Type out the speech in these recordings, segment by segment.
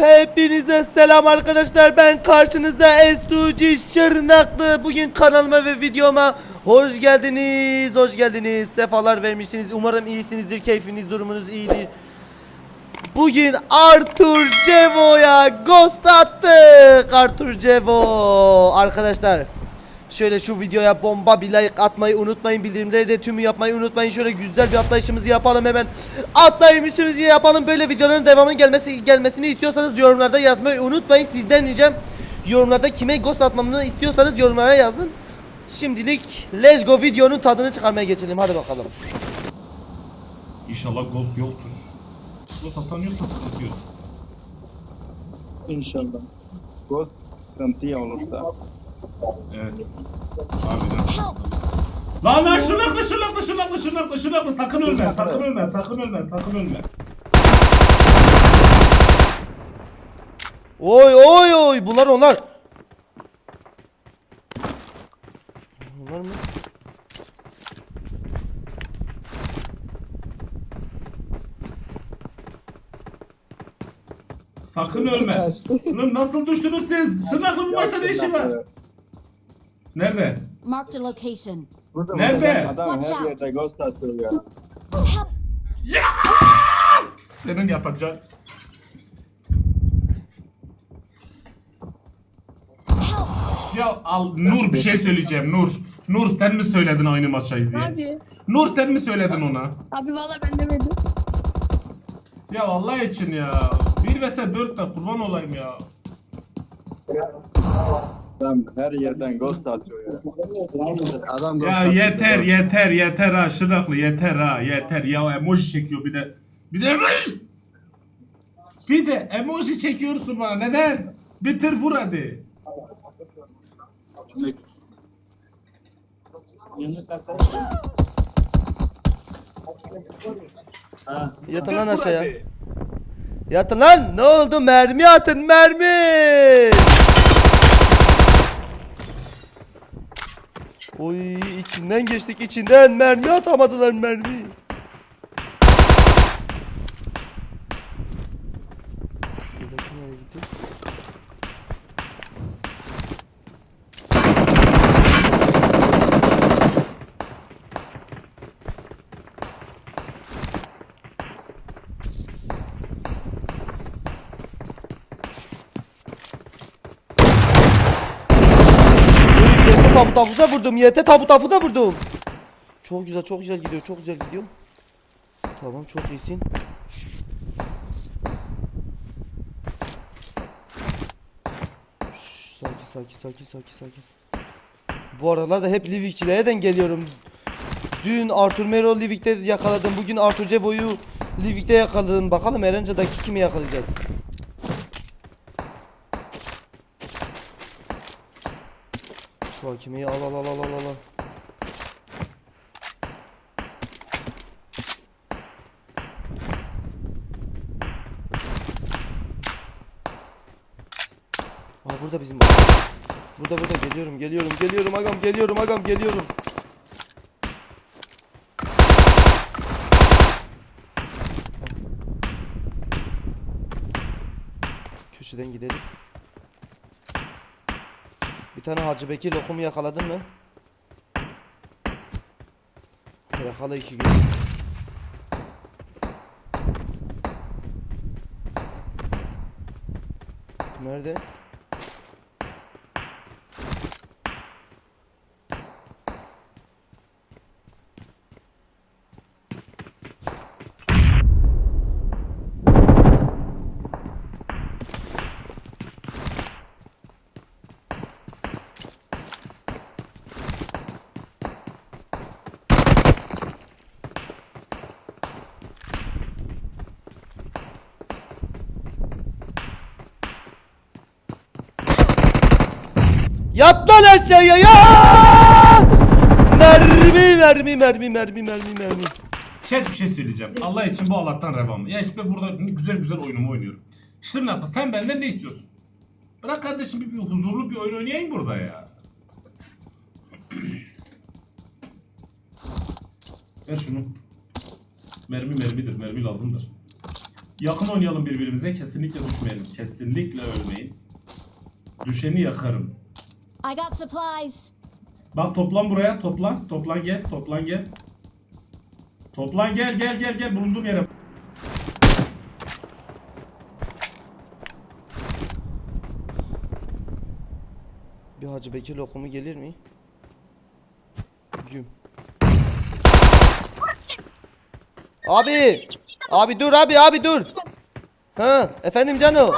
Hepinize selam arkadaşlar. Ben karşınızda Estuci Şırnaklı. Bugün kanalıma ve videoma hoş geldiniz. Hoş geldiniz. Sefalar vermişsiniz. Umarım iyisinizdir. Keyfiniz, durumunuz iyidir. Bugün Arthur Cevo'ya ghost attık. Arthur Cevo. Arkadaşlar Şöyle şu videoya bomba bir like atmayı unutmayın. Bildirimleri de tümü yapmayı unutmayın. Şöyle güzel bir atlayışımızı yapalım hemen. Atlayışımızı yapalım. Böyle videoların devamının gelmesi gelmesini istiyorsanız yorumlarda yazmayı unutmayın. Sizden ricam yorumlarda kime ghost atmamı istiyorsanız yorumlara yazın. Şimdilik let's go videonun tadını çıkarmaya geçelim. Hadi bakalım. İnşallah Ghost yoktur. Ghost atan yoksa sıkıntı yok. İnşallah. Ghost sıkıntı olursa. Evet. Harbiden. Lan lan şırnaklı şırnaklı şırnaklı şırnaklı şırnaklı sakın ölme sakın ölme sakın ölme sakın ölme. Oy oy oy bunlar onlar. Onlar mı? Sakın ölme. Kaçtı. Lan nasıl düştünüz siz? Şırnaklı bu maçta ne işi var? Nerede? Marked a location. Burada Nerede? Adam, adam Watch her out. yerde ghost atıyor ya. Senin yapacağın. Ya al Nur bir şey söyleyeceğim Nur. Nur sen mi söyledin aynı maçayız diye? Abi, Nur sen mi söyledin ona? abi valla ben demedim. Ya Allah için ya. 1 vs 4 de kurban olayım ya. Adam her yerden ghost atıyor ya. Adam ghost Ya atıyor. yeter yeter yeter ha Şırnaklı yeter ha yeter ya emoji çekiyor bir de. Bir de emoji. Bir de emoji çekiyorsun bana neden? Bitir vur hadi. Ha. Yatın lan aşağıya. Yatın lan. Ne oldu? Mermi atın mermi. Oy içinden geçtik içinden mermi atamadılar mermi. Buradaki nereye gitti? Oy, YT tabu tafuza vurdum. YT tabu tafuza vurdum. Çok güzel, çok güzel gidiyor. Çok güzel gidiyor. Tamam, çok iyisin. Şşş, sakin, sakin, sakin, sakin, sakin. Bu aralarda hep Livikçilerden geliyorum. Dün Arthur Mero Livik'te yakaladım. Bugün Arthur Cevo'yu Livik'te yakaladım. Bakalım Erenca'daki kimi yakalayacağız. Şu hakimeyi al al al al al al. Aa burada bizim. Burada burada geliyorum geliyorum geliyorum agam geliyorum agam geliyorum. Köşeden gidelim. Bir tane Hacı Bekir lokumu yakaladın mı? Yakala iki gün. Nerede? Yat lan aşağıya ya! Mermi mermi mermi mermi mermi mermi. Chat bir şey söyleyeceğim. Allah için bu Allah'tan revam. Ya işte burada güzel güzel oyunumu oynuyorum. Şırnaklı sen benden ne istiyorsun? Bırak kardeşim bir, bir huzurlu bir oyun oynayayım burada ya. Ver şunu. Mermi mermidir, mermi lazımdır. Yakın oynayalım birbirimize. Kesinlikle düşmeyelim. Kesinlikle ölmeyin. Düşeni yakarım. I got supplies. Bak toplan buraya. Toplan. Toplan gel. Toplan gel. Toplan gel gel gel gel. Bulunduğum yere. Bir Hacı Bekir lokumu gelir mi? Güm. Abi! Abi dur abi abi dur. Ha efendim Cano.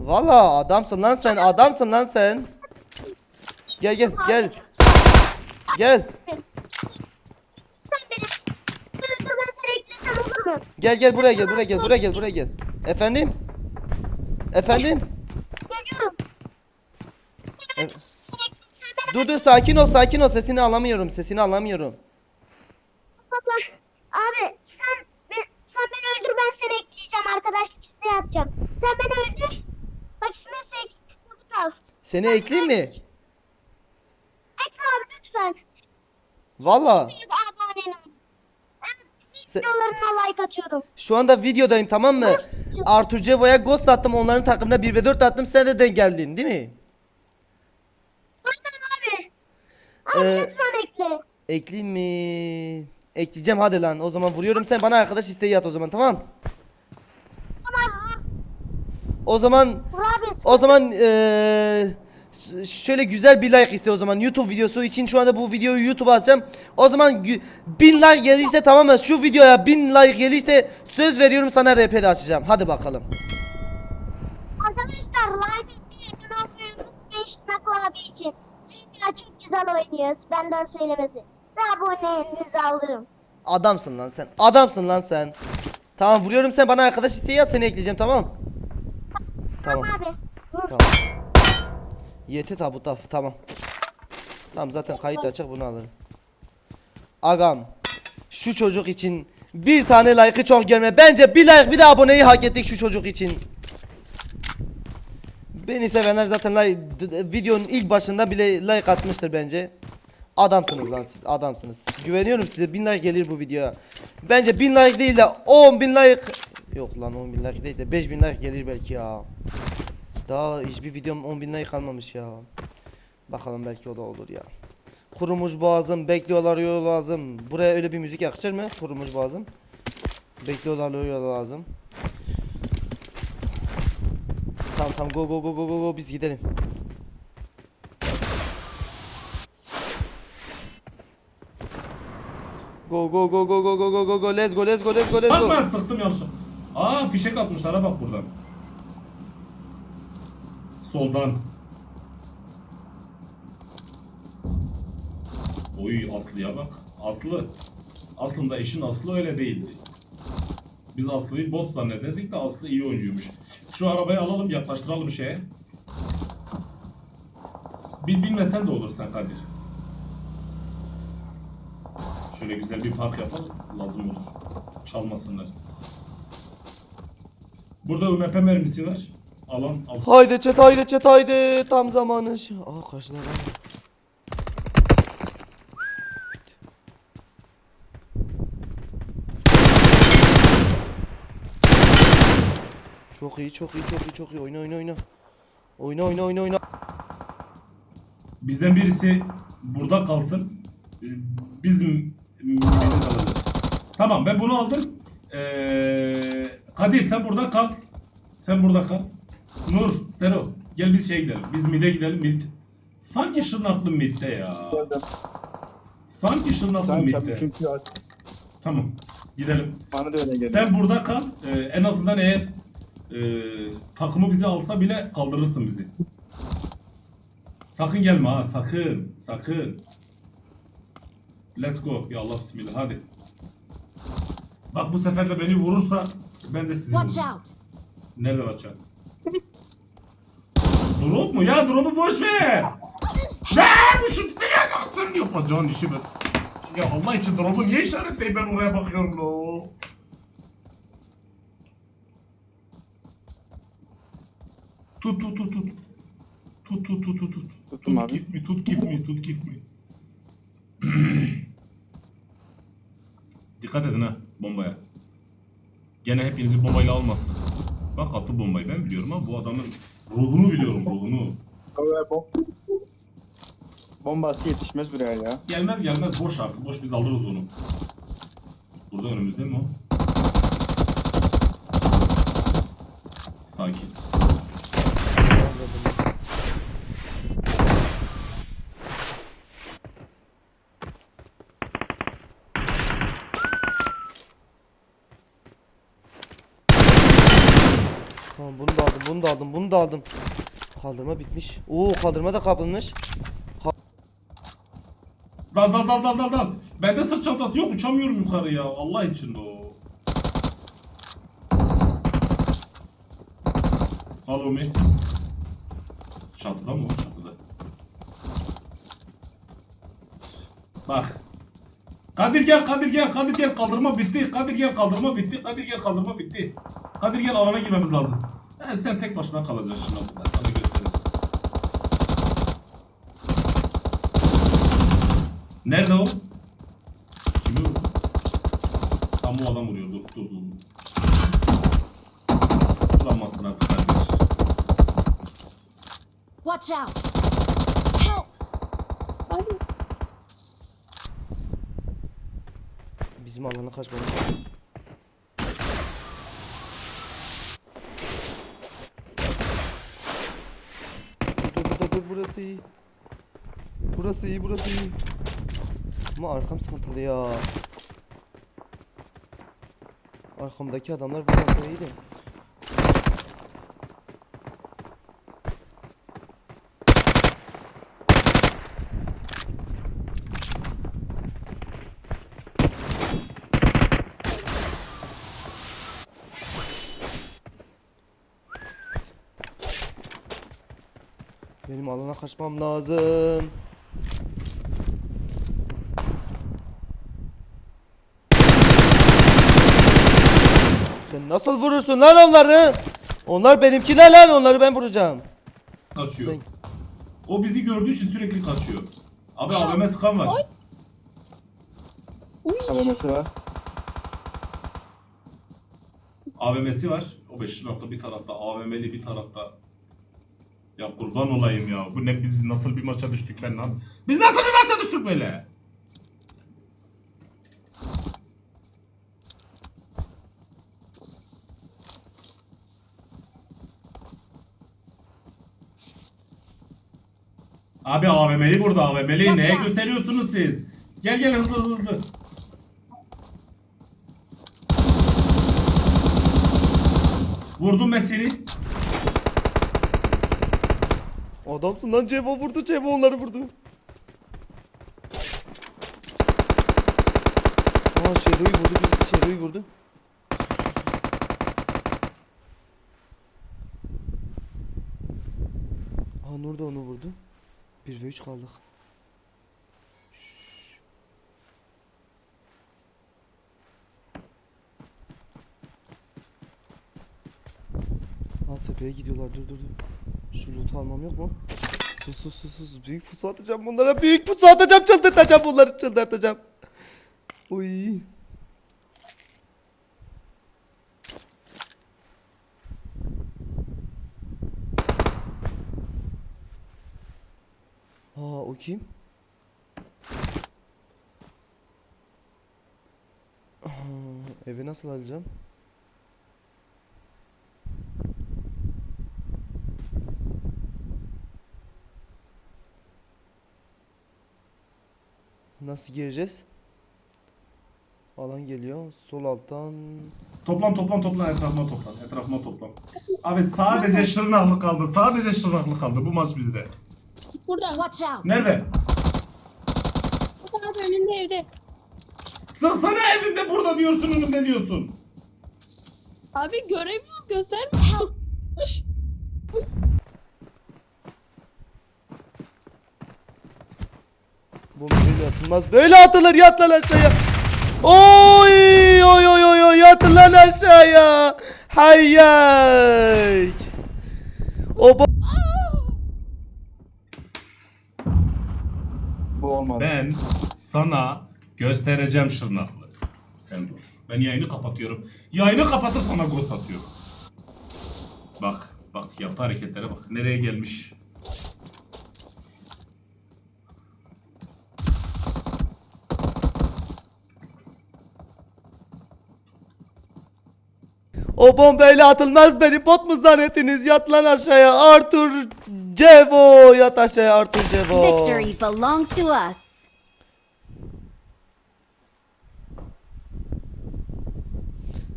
Valla adamsın lan sen adamsın lan sen. Gel gel gel. Gel. Sen beni olur mu? Gel gel buraya gel buraya gel buraya gel buraya gel. Efendim? Efendim? Geliyorum. E- dur dur sakin ol sakin ol sesini alamıyorum sesini alamıyorum. valla. Abi sen ben, sen beni öldür ben seni ekleyeceğim arkadaşlık isteği atacağım. Sen beni öldür. Bak ismini söyle. Burada kal. Seni ekleyeyim mi? Ekle abi lütfen. Valla. Se- videolarına like atıyorum. Şu anda videodayım tamam mı? Arthur Cevo'ya ghost attım onların takımına 1 ve 4 attım sen de denk geldin değil mi? Aynen abi. Abi Ee, lütfen ekle. Ekleyeyim mi? Ekleyeceğim hadi lan o zaman vuruyorum sen bana arkadaş isteği at o zaman tamam. Tamam. O zaman Vur abi. o zaman eee, şöyle güzel bir like iste o zaman YouTube videosu için şu anda bu videoyu YouTube'a atacağım. O zaman bin like gelirse tamam mı? Şu videoya bin like gelirse söz veriyorum sana RP de açacağım. Hadi bakalım. Arkadaşlar like Şınak abi için. Ya çok güzel oynuyoruz. Benden söylemesi. Ve abonelerinizi alırım. Adamsın lan sen. Adamsın lan sen. Tamam vuruyorum sen bana arkadaş isteği at seni ekleyeceğim tamam. Tamam. Tamam abi. Vur. Tamam. Yeti tabut af tamam. Tamam zaten kayıt açık bunu alırım. Agam şu çocuk için bir tane like'ı çok gelme. Bence bir like bir de aboneyi hak ettik şu çocuk için. Beni sevenler zaten like, videonun ilk başında bile like atmıştır bence. Adamsınız lan siz adamsınız. Güveniyorum size bin like gelir bu videoya. Bence bin like değil de 10 bin like Yok lan 10 bin like değil de 5 bin like gelir belki ya. Daha hiçbir videom 10 bin like kalmamış ya. Bakalım belki o da olur ya. Kurumuş boğazım, bekliyorlar yol lazım. Buraya öyle bir müzik yakışır mı? Kurumuş boğazım. Bekliyorlar yol lazım. Tamam tamam go go go go go go biz gidelim. Go go go go go go go go go let's go let's go let's go let's Bak go. ben sıktım yanlış. Aa fişek atmışlar ha bak buradan. Soldan. Oy Aslı'ya bak. Aslı. Aslında eşin Aslı öyle değildi. Biz Aslı'yı bot zannederdik de Aslı iyi oyuncuymuş. Şu arabayı alalım yaklaştıralım şeye. Bil bilmesen de olur sen Kadir. Şöyle güzel bir park yapalım. Lazım olur. Çalmasınlar. Burada UMP mermisi var. Alan al. Haydi chat haydi chat haydi tam zamanı. Aa karşılar lan. Çok iyi çok iyi çok iyi çok iyi oyna oyna oyna. Oyna oyna oyna oyna. Bizden birisi burada kalsın. Ee, Biz. Tamam ben bunu aldım. Ee, Kadir sen burada kal. Sen burada kal. Nur, Sero gel biz şey gidelim. Biz mid'e gidelim mid. Sanki Şırnaklı mid'de ya. Sanki Şırnaklı Sen mid'de. çünkü Tamam gidelim. bana da öyle geliyor. Sen burada kal. Ee, en azından eğer e, takımı bizi alsa bile kaldırırsın bizi. Sakın gelme ha sakın sakın. Let's go. Ya Allah bismillah hadi. Bak bu sefer de beni vurursa ben de sizi Watch vururum. out. Nerede bakacağım? Drop mu ya? Drop'u boş ver. Ne? Bu şu direkt yapacağın işi ben. Ya Allah için drop'u niye işaretleyip ben oraya bakıyorum lo? Tut tut tut tut. Tut tut tut tut tut. Tuttum tut abi. give me, tut give me, tut give me. Dikkat edin ha bombaya. Gene hepinizi bombayla almasın. Bak atı bombayı ben biliyorum ama bu adamın ruhunu biliyorum ruhunu. Bom Bombası yetişmez buraya ya. Gelmez gelmez boş artık boş biz alırız onu. Burada önümüzde mi o? Sakin. Tamam bunu da aldım bunu da aldım. Kaldırma bitmiş. Oo kaldırma da kapılmış. Dal dal dal dal dal dal. Bende sırt çantası yok uçamıyorum yukarı ya. Allah için de o. Follow me. Çatıda mı? Çatıda. Bak. Kadir gel, Kadir gel, Kadir gel kaldırma bitti. Kadir gel kaldırma bitti. Kadir gel kaldırma bitti. Kadir gel alana girmemiz lazım. Ben sen tek başına kalacaksın şimdi. Ben sana gösteririm. Nerede o? Kimi vurdu? Tam bu adam vuruyor. Dur dur dur. Vuramazsın artık kardeş. Watch out! Help! Bizim alana kaçmamız lazım. Dur burası iyi. Burası iyi burası iyi. Ama arkam sıkıntılı ya. Arkamdaki adamlar vurmasa iyiydi. Benim alana kaçmam lazım. Sen nasıl vurursun lan onları? Onlar benimkiler lan onları ben vuracağım. Kaçıyor. Sen O bizi gördüğü için sürekli kaçıyor. Abi AVM sıkan var. AVM'si var. AVM'si var. O 5 nokta bir tarafta, AVM'li bir tarafta. Ya kurban olayım ya. Bu ne biz nasıl bir maça düştük ben lan? Biz nasıl bir maça düştük böyle? Abi AVM'li burada AVM'li. Neye gösteriyorsunuz siz? Gel gel hızlı hızlı hızlı. Vurdum ben seni. Adamsın lan Cevo vurdu Cevo onları vurdu. Aa Shadow'yu vurdu birisi Shadow'yu vurdu. Aa Nur da onu vurdu. 1 ve 3 kaldık. Şşş. Aa tepeye gidiyorlar dur dur dur. Şu loot'u almam yok mu? Sus sus sus sus. Büyük pusu atacağım bunlara. Büyük pusu atacağım. Çıldırtacağım bunları. Çıldırtacağım. Uy. Aa o kim? Aa, eve nasıl alacağım? Nasıl gireceğiz? Alan geliyor. Sol alttan. Toplan toplan toplan etrafıma toplan. Etrafıma toplan. Abi sadece Şırnaklı kaldı. Sadece Şırnaklı kaldı. Bu maç bizde. Burada. Watch out! Nerede? Abi önünde evde. Sıksana evimde burada diyorsun önümde diyorsun. Abi göremiyorum göstermiyor. Bu böyle atılmaz. Böyle atılır. Yat lan aşağıya. Oy oy oy oy oy yatın lan aşağıya. Hayyay. O bo- Bu olmadı. Ben sana göstereceğim Şırnaklı. Sen dur. Ben yayını kapatıyorum. Yayını kapatıp sana ghost atıyorum. Bak, bak yaptığı hareketlere bak. Nereye gelmiş? O bombayla atılmaz beni bot mu zannettiniz? Yat lan aşağıya Arthur Cevo. Yat aşağıya Arthur Cevo. Victory belongs to us.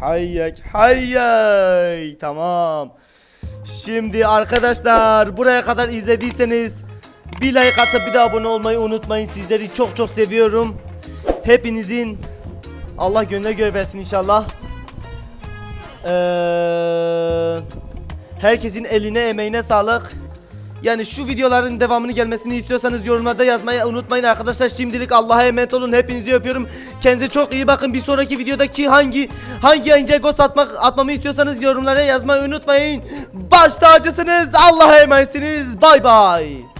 Hayyak hayyay. Tamam. Şimdi arkadaşlar buraya kadar izlediyseniz bir like atıp bir de abone olmayı unutmayın. Sizleri çok çok seviyorum. Hepinizin Allah gönlüne göre versin inşallah. Ee, herkesin eline emeğine sağlık. Yani şu videoların devamını gelmesini istiyorsanız yorumlarda yazmayı unutmayın arkadaşlar. Şimdilik Allah'a emanet olun. Hepinizi öpüyorum. Kendinize çok iyi bakın. Bir sonraki videodaki hangi hangi yayıncıya ghost atmak atmamı istiyorsanız yorumlara yazmayı unutmayın. Baş tacısınız. Allah'a emanetsiniz. Bay bay.